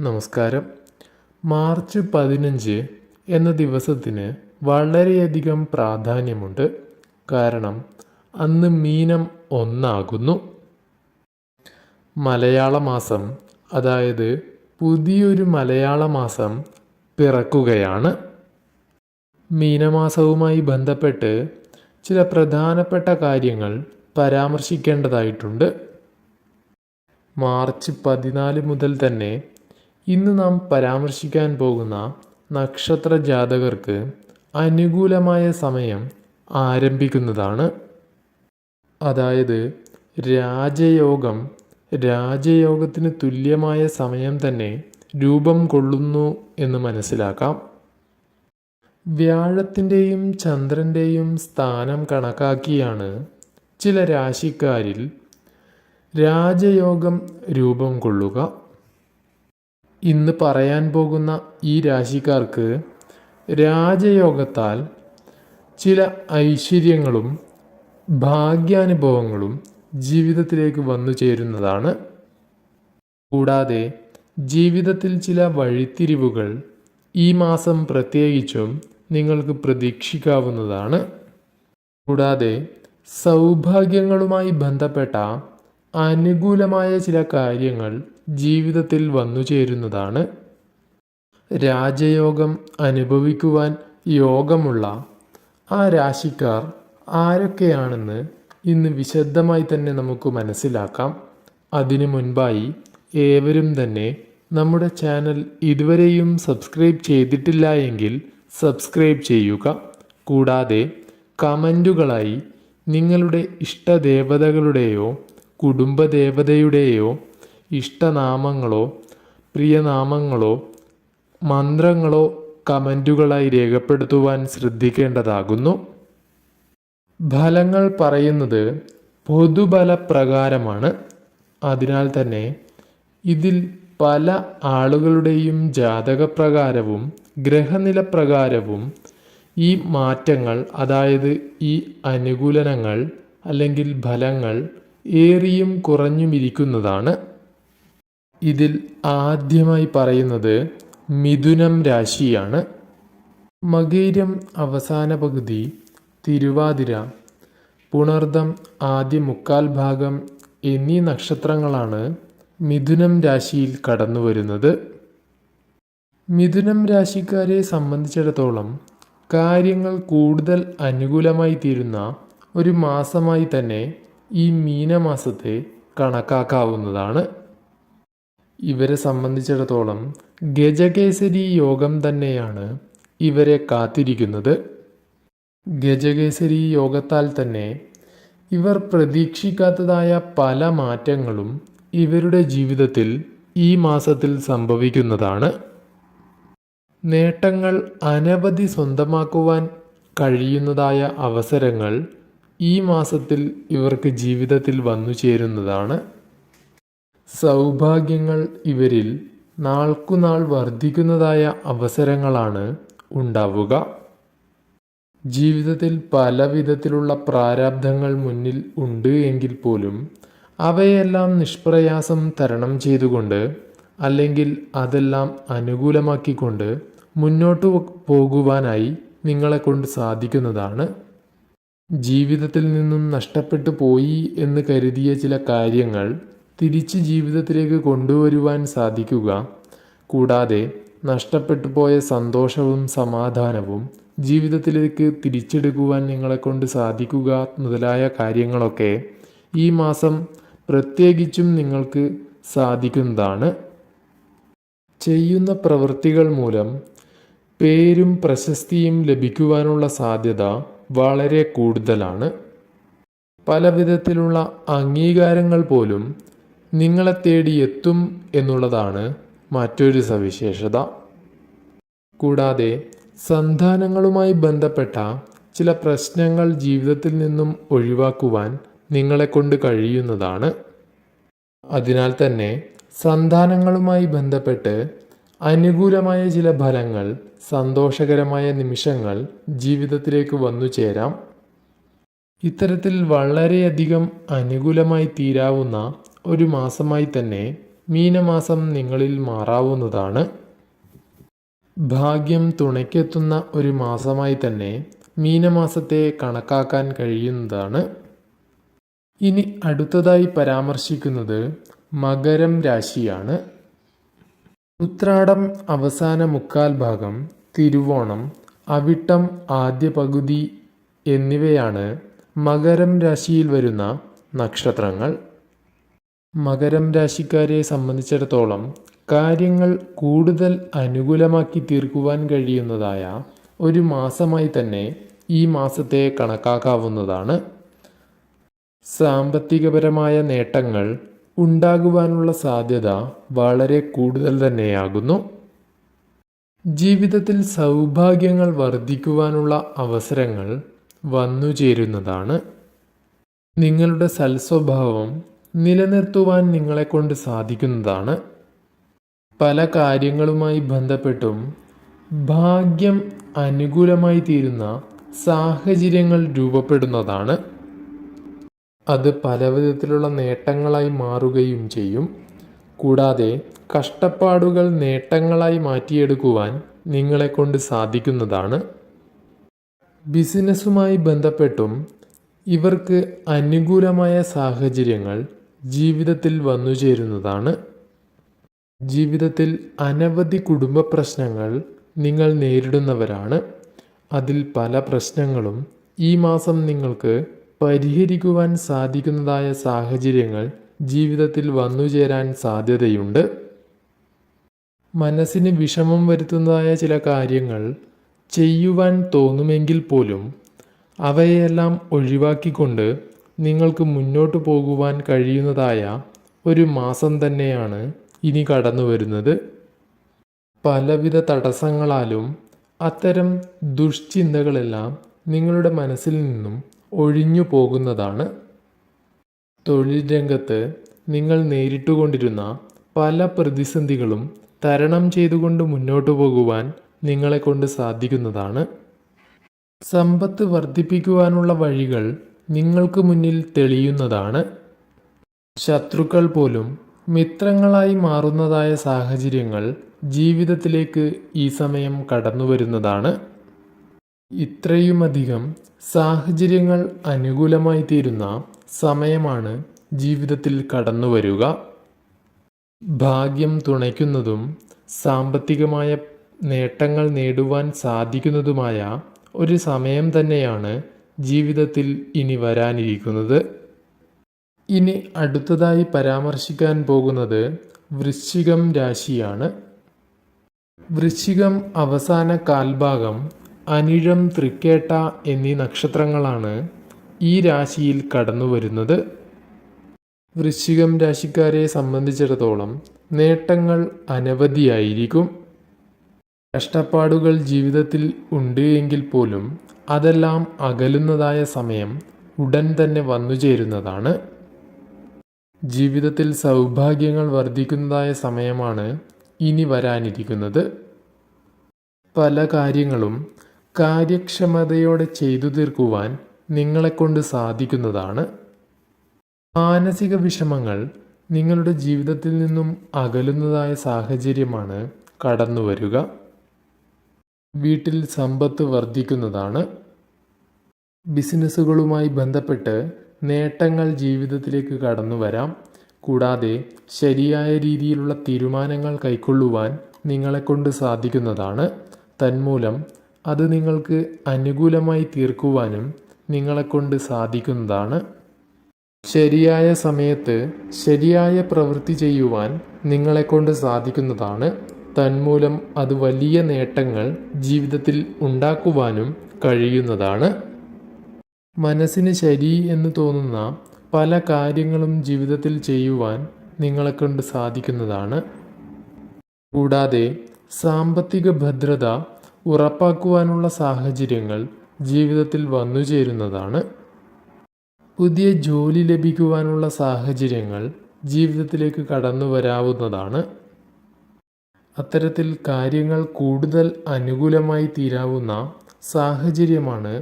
നമസ്കാരം. മാർച്ച് പതിനഞ്ച് എന്ന ദിവസത്തിന് വളരെയധികം പ്രാധാന്യമുണ്ട്. കാരണം അന്ന് മീനം ഒന്നാകുന്നു. മലയാള മാസം അതായത് പുതിയൊരു മലയാള മാസം പിറക്കുകയാണ്. മീനമാസവുമായി ബന്ധപ്പെട്ട് ചില പ്രധാനപ്പെട്ട കാര്യങ്ങൾ പരാമർശിക്കേണ്ടതായിട്ടുണ്ട്. മാർച്ച് പതിനാല് മുതൽ തന്നെ ഇന്ന് നാം പരാമർശിക്കാൻ പോകുന്ന നക്ഷത്ര ജാതകർക്ക് അനുകൂലമായ സമയം ആരംഭിക്കുന്നതാണ്. അതായത് രാജയോഗം രാജയോഗത്തിന് തുല്യമായ സമയം തന്നെ രൂപം കൊള്ളുന്നു എന്ന് മനസ്സിലാക്കാം. വ്യാഴത്തിന്റെയും ചന്ദ്രന്റെയും സ്ഥാനം കണക്കാക്കിയാണ് ചില രാശിക്കാരിൽ രാജയോഗം രൂപം കൊള്ളുക. ഇന്ന് പറയാൻ പോകുന്ന ഈ രാശിക്കാർക്ക് രാജയോഗത്താൽ ചില ഐശ്വര്യങ്ങളും ഭാഗ്യാനുഭവങ്ങളും ജീവിതത്തിലേക്ക് വന്നു ചേരുന്നതാണ്. കൂടാതെ ജീവിതത്തിൽ ചില വഴിത്തിരിവുകൾ ഈ മാസം പ്രത്യേകിച്ചും നിങ്ങൾക്ക് പ്രതീക്ഷിക്കാവുന്നതാണ്. കൂടാതെ സൗഭാഗ്യങ്ങളുമായി ബന്ധപ്പെട്ട അനുകൂലമായ ചില കാര്യങ്ങൾ ജീവിതത്തിൽ വന്നു ചേരുന്നതാണ്. രാജയോഗം അനുഭവിക്കുവാൻ യോഗമുള്ള ആ രാശിക്കാർ ആരൊക്കെയാണെന്ന് ഇന്ന് വിശദമായി തന്നെ നമുക്ക് മനസ്സിലാക്കാം. അതിനു മുൻപായി ഏവരും തന്നെ നമ്മുടെ ചാനൽ ഇതുവരെയും സബ്സ്ക്രൈബ് ചെയ്തിട്ടില്ല എങ്കിൽ സബ്സ്ക്രൈബ് ചെയ്യുക. കൂടാതെ കമന്റുകളായി നിങ്ങളുടെ ഇഷ്ടദേവതകളുടെയോ കുടുംബദേവതയുടെയോ ഇഷ്ടനാമങ്ങളോ പ്രിയനാമങ്ങളോ മന്ത്രങ്ങളോ കമന്റുകളായി രേഖപ്പെടുത്തുവാൻ ശ്രദ്ധിക്കേണ്ടതാകുന്നു. ഫലങ്ങൾ പറയുന്നത് പൊതുബലപ്രകാരമാണ്. അതിനാൽ തന്നെ ഇതിൽ പല ആളുകളുടെയും ജാതകപ്രകാരവും ഗ്രഹനില പ്രകാരവും ഈ മാറ്റങ്ങൾ അതായത് ഈ അനുകൂലനങ്ങൾ അല്ലെങ്കിൽ ഫലങ്ങൾ ഏറിയും കുറഞ്ഞുമിരിക്കുന്നതാണ്. ഇതിൽ ആദ്യമായി പറയുന്നത് മിഥുനം രാശിയാണ്. മകീരം അവസാന പകുതി തിരുവാതിര പുണർദം ആദ്യ മുക്കാൽ ഭാഗം എന്നീ നക്ഷത്രങ്ങളാണ് മിഥുനം രാശിയിൽ കടന്നു വരുന്നത്. മിഥുനം രാശിക്കാരെ സംബന്ധിച്ചിടത്തോളം കാര്യങ്ങൾ കൂടുതൽ അനുകൂലമായി തീരുന്ന ഒരു മാസമായി തന്നെ ഈ മീനമാസത്തെ കണക്കാക്കാവുന്നതാണ്. ഇവരെ സംബന്ധിച്ചിടത്തോളം ഗജകേസരി യോഗം തന്നെയാണ് ഇവരെ കാത്തിരിക്കുന്നത്. ഗജകേസരി യോഗത്താൽ തന്നെ ഇവർ പ്രതീക്ഷിക്കാത്തതായ പല മാറ്റങ്ങളും ഇവരുടെ ജീവിതത്തിൽ ഈ മാസത്തിൽ സംഭവിക്കുന്നതാണ്. നേട്ടങ്ങൾ അനവധി സ്വന്തമാക്കുവാൻ കഴിയുന്നതായ അവസരങ്ങൾ ഈ മാസത്തിൽ ഇവർക്ക് ജീവിതത്തിൽ വന്നു ചേരുന്നതാണ്. സൗഭാഗ്യങ്ങൾ ഇവരിൽ നാൾക്കുനാൾ വർദ്ധിക്കുന്നതായ അവസരങ്ങളാണ് ഉണ്ടാവുക. ജീവിതത്തിൽ പല വിധത്തിലുള്ള പ്രാരാബ്ധങ്ങൾ മുന്നിൽ ഉണ്ട് എങ്കിൽ പോലും അവയെല്ലാം നിഷ്പ്രയാസം തരണം ചെയ്തുകൊണ്ട് അല്ലെങ്കിൽ അതെല്ലാം അനുകൂലമാക്കിക്കൊണ്ട് മുന്നോട്ട് പോകുവാനായി നിങ്ങളെ കൊണ്ട് സാധിക്കുന്നതാണ്. ജീവിതത്തിൽ നിന്നും നഷ്ടപ്പെട്ടു പോയി എന്ന് കരുതിയ ചില കാര്യങ്ങൾ തിരിച്ച് ജീവിതത്തിലേക്ക് കൊണ്ടുവരുവാൻ സാധിക്കുക. കൂടാതെ നഷ്ടപ്പെട്ടു പോയ സന്തോഷവും സമാധാനവും ജീവിതത്തിലേക്ക് തിരിച്ചെടുക്കുവാൻ നിങ്ങളെക്കൊണ്ട് സാധിക്കുക മുതലായ കാര്യങ്ങളൊക്കെ ഈ മാസം പ്രത്യേകിച്ചും നിങ്ങൾക്ക് സാധിക്കുന്നതാണ്. ചെയ്യുന്ന പ്രവൃത്തികൾ മൂലം പേരും പ്രശസ്തിയും ലഭിക്കുവാനുള്ള സാധ്യത വളരെ കൂടുതലാണ്. പല വിധത്തിലുള്ള അംഗീകാരങ്ങൾ പോലും നിങ്ങളെ തേടി എത്തും എന്നുള്ളതാണ് മറ്റൊരു സവിശേഷത. കൂടാതെ സന്താനങ്ങളുമായി ബന്ധപ്പെട്ട ചില പ്രശ്നങ്ങൾ ജീവിതത്തിൽ നിന്നും ഒഴിവാക്കുവാൻ നിങ്ങളെ കൊണ്ട് കഴിയുന്നതാണ്. അതിനാൽ തന്നെ സന്താനങ്ങളുമായി ബന്ധപ്പെട്ട് അനുകൂലമായ ചില ഫലങ്ങൾ സന്തോഷകരമായ നിമിഷങ്ങൾ ജീവിതത്തിലേക്ക് വന്നു ചേരാം ഇത്തരത്തിൽ വളരെയധികം അനുകൂലമായി തീരാവുന്ന ഒരു മാസമായി തന്നെ മീനമാസം നിങ്ങളിൽ മാറാവുന്നതാണ്. ഭാഗ്യം തുണയ്ക്കെത്തുന്ന ഒരു മാസമായി തന്നെ മീനമാസത്തെ കണക്കാക്കാൻ കഴിയുന്നതാണ്. ഇനി അടുത്തതായി പരാമർശിക്കുന്നത് മകരം രാശിയാണ്. ഉത്രാടം അവസാന മുക്കാൽ ഭാഗം തിരുവോണം അവിട്ടം ആദ്യ പകുതി എന്നിവയാണ് മകരം രാശിയിൽ വരുന്ന നക്ഷത്രങ്ങൾ. മകരം രാശിക്കാരെ സംബന്ധിച്ചിടത്തോളം കാര്യങ്ങൾ കൂടുതൽ അനുകൂലമാക്കി തീർക്കുവാൻ കഴിയുന്നതായ ഒരു മാസമായി തന്നെ ഈ മാസത്തെ കണക്കാക്കാവുന്നതാണ്. സാമ്പത്തികപരമായ നേട്ടങ്ങൾ ഉണ്ടാകുവാനുള്ള സാധ്യത വളരെ കൂടുതൽ തന്നെയാകുന്നു. ജീവിതത്തിൽ സൗഭാഗ്യങ്ങൾ വർദ്ധിക്കുവാനുള്ള അവസരങ്ങൾ വന്നു ചേരുന്നതാണ് നിങ്ങളുടെ സൽസ്വഭാവം നിലനിർത്തുവാൻ നിങ്ങളെക്കൊണ്ട് സാധിക്കുന്നതാണ്. പല കാര്യങ്ങളുമായി ബന്ധപ്പെട്ടും ഭാഗ്യം അനുകൂലമായി തീരുന്ന സാഹചര്യങ്ങൾ രൂപപ്പെടുന്നതാണ്. അത് പല വിധത്തിലുള്ള നേട്ടങ്ങളായി മാറുകയും ചെയ്യും. കൂടാതെ കഷ്ടപ്പാടുകൾ നേട്ടങ്ങളായി മാറ്റിയെടുക്കുവാൻ നിങ്ങളെക്കൊണ്ട് സാധിക്കുന്നതാണ്. ബിസിനസ്സുമായി ബന്ധപ്പെട്ടും ഇവർക്ക് അനുകൂലമായ സാഹചര്യങ്ങൾ ജീവിതത്തിൽ വന്നു ചേരുന്നതാണ്. ജീവിതത്തിൽ അനവധി കുടുംബ പ്രശ്നങ്ങൾ നിങ്ങൾ നേരിടുന്നവരാണ്. അതിൽ പല പ്രശ്നങ്ങളും ഈ മാസം നിങ്ങൾക്ക് പരിഹരിക്കുവാൻ സാധിക്കുന്നതായ സാഹചര്യങ്ങൾ ജീവിതത്തിൽ വന്നുചേരാൻ സാധ്യതയുണ്ട്. മനസ്സിന് വിഷമം വരുത്തുന്നതായ ചില കാര്യങ്ങൾ ചെയ്യുവാൻ തോന്നുമെങ്കിൽ പോലും അവയെല്ലാം ഒഴിവാക്കിക്കൊണ്ട് നിങ്ങൾക്ക് മുന്നോട്ട് പോകുവാൻ കഴിയുന്നതായ ഒരു മാസം തന്നെയാണ് ഇനി കടന്നു വരുന്നത്. പലവിധ തടസ്സങ്ങളാലും അത്തരം ദുഷ്ചിന്തകളെല്ലാം നിങ്ങളുടെ മനസ്സിൽ നിന്നും ഒഴിഞ്ഞു പോകുന്നതാണ്. തൊഴിൽ രംഗത്ത് നിങ്ങൾ നേരിട്ടുകൊണ്ടിരുന്ന പല പ്രതിസന്ധികളും തരണം ചെയ്തുകൊണ്ട് മുന്നോട്ടു പോകുവാൻ നിങ്ങളെക്കൊണ്ട് സാധിക്കുന്നതാണ്. സമ്പത്ത് വർദ്ധിപ്പിക്കുവാനുള്ള വഴികൾ നിങ്ങൾക്ക് മുന്നിൽ തെളിയുന്നതാണ്. ശത്രുക്കൾ പോലും മിത്രങ്ങളായി മാറുന്നതായ സാഹചര്യങ്ങൾ ജീവിതത്തിലേക്ക് ഈ സമയം കടന്നു വരുന്നതാണ് ഇത്രയുമധികം സാഹചര്യങ്ങൾ അനുകൂലമായി തീരുന്ന സമയമാണ് ജീവിതത്തിൽ കടന്നു വരിക ഭാഗ്യം തുണയ്ക്കുന്നതും സാമ്പത്തികമായ നേട്ടങ്ങൾ നേടുവാൻ സാധിക്കുന്നതുമായ ഒരു സമയം തന്നെയാണ് ജീവിതത്തിൽ ഇനി വരാനിരിക്കുന്നത്. ഇനി അടുത്തതായി പരാമർശിക്കാൻ പോകുന്നത് വൃശ്ചികം രാശിയാണ്. വൃശ്ചികം അവസാന കാൽഭാഗം അനിഴം തൃക്കേട്ട എന്നീ നക്ഷത്രങ്ങളാണ് ഈ രാശിയിൽ കടന്നു വരുന്നത് വൃശ്ചികം രാശിക്കാരെ സംബന്ധിച്ചിടത്തോളം നേട്ടങ്ങൾ അനവധിയായിരിക്കും. കഷ്ടപ്പാടുകൾ ജീവിതത്തിൽ ഉണ്ട് എങ്കിൽ പോലും അതെല്ലാം അകലുന്നതായ സമയം ഉടൻ തന്നെ വന്നു ചേരുന്നതാണ്. ജീവിതത്തിൽ സൗഭാഗ്യങ്ങൾ വർദ്ധിക്കുന്നതായ സമയമാണ് ഇനി വരാനിരിക്കുന്നത്. പല കാര്യങ്ങളും കാര്യക്ഷമതയോടെ ചെയ്തു തീർക്കുവാൻ നിങ്ങളെക്കൊണ്ട് സാധിക്കുന്നതാണ്. മാനസിക വിഷമങ്ങൾ നിങ്ങളുടെ ജീവിതത്തിൽ നിന്നും അകലുന്നതായ സാഹചര്യമാണ് കടന്നു വരിക വീട്ടിൽ സമ്പത്ത് വർദ്ധിക്കുന്നതാണ്. ബിസിനസ്സുകളുമായി ബന്ധപ്പെട്ട് നേട്ടങ്ങൾ ജീവിതത്തിലേക്ക് കടന്നു വരാം. കൂടാതെ ശരിയായ രീതിയിലുള്ള തീരുമാനങ്ങൾ കൈക്കൊള്ളുവാൻ നിങ്ങളെക്കൊണ്ട് സാധിക്കുന്നതാണ്. തന്മൂലം അത് നിങ്ങൾക്ക് അനുകൂലമായി തീർക്കുവാനും നിങ്ങളെക്കൊണ്ട് സാധിക്കുന്നതാണ്. ശരിയായ സമയത്ത് ശരിയായ പ്രവൃത്തി ചെയ്യുവാൻ നിങ്ങളെക്കൊണ്ട് സാധിക്കുന്നതാണ്. തന്മൂലം അത് വലിയ നേട്ടങ്ങൾ ജീവിതത്തിൽ ഉണ്ടാക്കുവാനും കഴിയുന്നതാണ്. മനസ്സിന് ശരി എന്ന് തോന്നുന്ന പല കാര്യങ്ങളും ജീവിതത്തിൽ ചെയ്യുവാൻ നിങ്ങളെ കൊണ്ട് സാധിക്കുന്നതാണ്. കൂടാതെ സാമ്പത്തിക ഭദ്രത ഉറപ്പാക്കുവാനുള്ള സാഹചര്യങ്ങൾ ജീവിതത്തിൽ വന്നു ചേരുന്നതാണ്. പുതിയ ജോലി ലഭിക്കുവാനുള്ള സാഹചര്യങ്ങൾ ജീവിതത്തിലേക്ക് കടന്നു വരാവുന്നതാണ്. അത്തരത്തിൽ കാര്യങ്ങൾ കൂടുതൽ അനുകൂലമായി തീരാവുന്ന സാഹചര്യമാണ്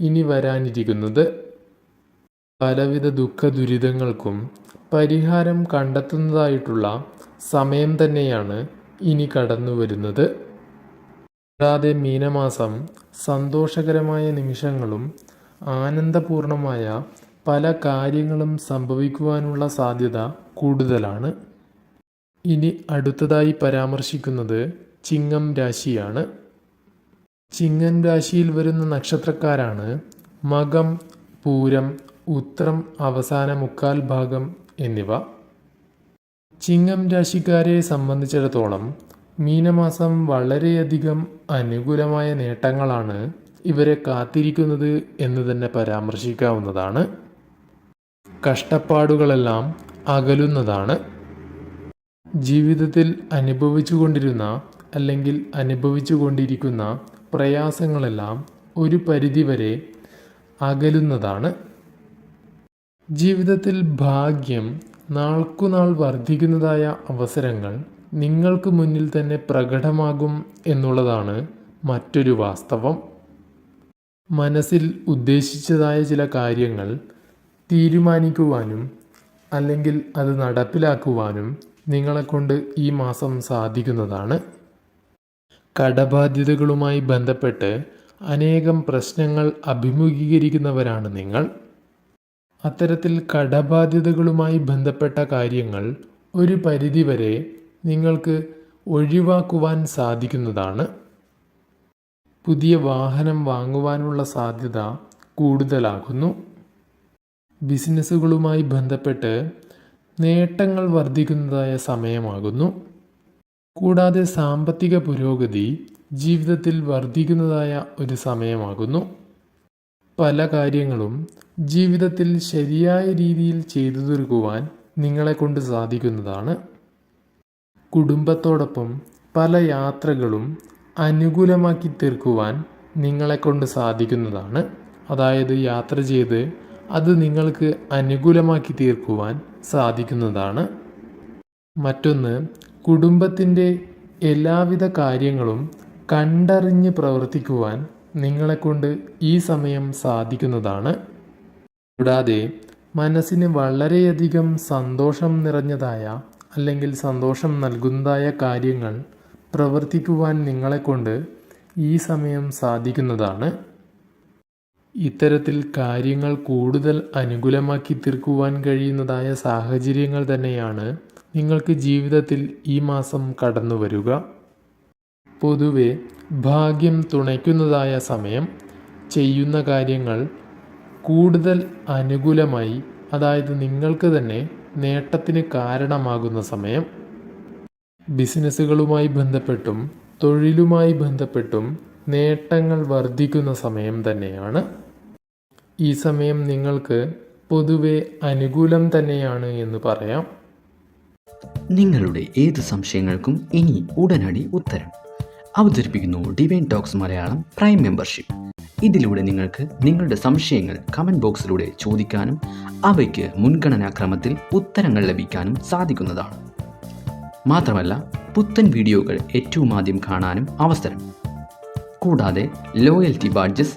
ഇനി വരാനിരിക്കുന്നത്. പലവിധ ദുഃഖ ദുരിതങ്ങൾക്കും പരിഹാരം കണ്ടെത്തുന്നതായിട്ടുള്ള സമയം തന്നെയാണ് ഇനി കടന്നു വരുന്നത്. കൂടാതെ മീനമാസം സന്തോഷകരമായ നിമിഷങ്ങളും ആനന്ദപൂർണമായ പല കാര്യങ്ങളും സംഭവിക്കുവാനുള്ള സാധ്യത കൂടുതലാണ്. ഇനി അടുത്തതായി പരാമർശിക്കുന്നത് ചിങ്ങം രാശിയാണ്. ചിങ്ങം രാശിയിൽ വരുന്ന നക്ഷത്രക്കാരാണ് മകം പൂരം ഉത്രം അവസാന മുക്കാൽ ഭാഗം എന്നിവ. ചിങ്ങം രാശിക്കാരെ സംബന്ധിച്ചിടത്തോളം മീനമാസം വളരെയധികം അനുകൂലമായ നേട്ടങ്ങളാണ് ഇവരെ കാത്തിരിക്കുന്നത് എന്ന് തന്നെ പരാമർശിക്കാവുന്നതാണ്. കഷ്ടപ്പാടുകളെല്ലാം അകലുന്നതാണ്. ജീവിതത്തിൽ അനുഭവിച്ചു കൊണ്ടിരുന്ന അല്ലെങ്കിൽ അനുഭവിച്ചു കൊണ്ടിരിക്കുന്ന പ്രയാസങ്ങളെല്ലാം ഒരു പരിധിവരെ അകലുന്നതാണ്. ജീവിതത്തിൽ ഭാഗ്യം നാൾക്കുനാൾ വർദ്ധിക്കുന്നതായ അവസരങ്ങൾ നിങ്ങൾക്ക് മുന്നിൽ തന്നെ പ്രകടമാകും എന്നുള്ളതാണ് മറ്റൊരു വാസ്തവം. മനസ്സിൽ ഉദ്ദേശിച്ചതായ ചില കാര്യങ്ങൾ തീരുമാനിക്കുവാനും അല്ലെങ്കിൽ അത് നടപ്പിലാക്കുവാനും നിങ്ങളെക്കൊണ്ട് ഈ മാസം സാധിക്കുന്നതാണ്. കടബാധ്യതകളുമായി ബന്ധപ്പെട്ട് അനേകം പ്രശ്നങ്ങൾ അഭിമുഖീകരിക്കുന്നവരാണ് നിങ്ങൾ. അത്തരത്തിൽ കടബാധ്യതകളുമായി ബന്ധപ്പെട്ട കാര്യങ്ങൾ ഒരു പരിധിവരെ നിങ്ങൾക്ക് ഒഴിവാക്കുവാൻ സാധിക്കുന്നതാണ്. പുതിയ വാഹനം വാങ്ങുവാനുള്ള സാധ്യത കൂടുതലാകുന്നു. ബിസിനസ്സുകളുമായി ബന്ധപ്പെട്ട് നേട്ടങ്ങൾ വർദ്ധിക്കുന്നതായ സമയമാകുന്നു. കൂടാതെ സാമ്പത്തിക പുരോഗതി ജീവിതത്തിൽ വർദ്ധിക്കുന്നതായ ഒരു സമയമാകുന്നു. പല കാര്യങ്ങളും ജീവിതത്തിൽ ശരിയായ രീതിയിൽ ചെയ്തു തീർക്കുവാൻ നിങ്ങളെ കൊണ്ട് സാധിക്കുന്നതാണ്. കുടുംബത്തോടൊപ്പം പല യാത്രകളും അനുകൂലമാക്കി തീർക്കുവാൻ നിങ്ങളെ കൊണ്ട് സാധിക്കുന്നതാണ്. അതായത് യാത്ര ചെയ്ത് അത് നിങ്ങൾക്ക് അനുകൂലമാക്കി തീർക്കുവാൻ സാധിക്കുന്നതാണ്. മറ്റൊന്ന് കുടുംബത്തിന്റെ എല്ലാവിധ കാര്യങ്ങളും കണ്ടറിഞ്ഞ് പ്രവർത്തിക്കുവാൻ നിങ്ങളെക്കൊണ്ട് ഈ സമയം സാധിക്കുന്നതാണ്. കൂടാതെ മനസ്സിന് വളരെയധികം സന്തോഷം നിറഞ്ഞതായ അല്ലെങ്കിൽ സന്തോഷം നൽകുന്നതായ കാര്യങ്ങൾ പ്രവർത്തിക്കുവാൻ നിങ്ങളെക്കൊണ്ട് ഈ സമയം സാധിക്കുന്നതാണ്. ഇത്തരത്തിൽ കാര്യങ്ങൾ കൂടുതൽ അനുകൂലമാക്കി തീർക്കുവാൻ കഴിയുന്നതായ സാഹചര്യങ്ങൾ തന്നെയാണ് നിങ്ങൾക്ക് ജീവിതത്തിൽ ഈ മാസം കടന്നു വരിക. പൊതുവെ ഭാഗ്യം തുണയ്ക്കുന്നതായ സമയം ചെയ്യുന്ന കാര്യങ്ങൾ കൂടുതൽ അനുകൂലമായി അതായത് നിങ്ങൾക്ക് തന്നെ നേട്ടത്തിന് കാരണമാകുന്ന സമയം ബിസിനസ്സുകളുമായി ബന്ധപ്പെട്ടും തൊഴിലുമായി ബന്ധപ്പെട്ടും നേട്ടങ്ങൾ വർദ്ധിക്കുന്ന സമയം തന്നെയാണ്. ഈ സമയം നിങ്ങൾക്ക് പൊതുവെ അനുകൂലം തന്നെയാണ് എന്ന് പറയാം. നിങ്ങളുടെ ഏത് സംശയങ്ങൾക്കും ഇനി ഉടനടി ഉത്തരം. അവതരിപ്പിക്കുന്നു divine talks Malayalam prime membership ഇതിലൂടെ നിങ്ങൾക്ക് നിങ്ങളുടെ സംശയങ്ങൾ കമന്റ് ബോക്സിലൂടെ ചോദിക്കാനും അവയ്ക്ക് മുൻഗണനാക്രമത്തിൽ ഉത്തരങ്ങൾ ലഭിക്കാനും സാധിക്കുന്നതാണ്. മാത്രമല്ല പുത്തൻ വീഡിയോകൾ ഏറ്റവും ആദ്യം കാണാനും അവസരം. കൂടാതെ loyalty badges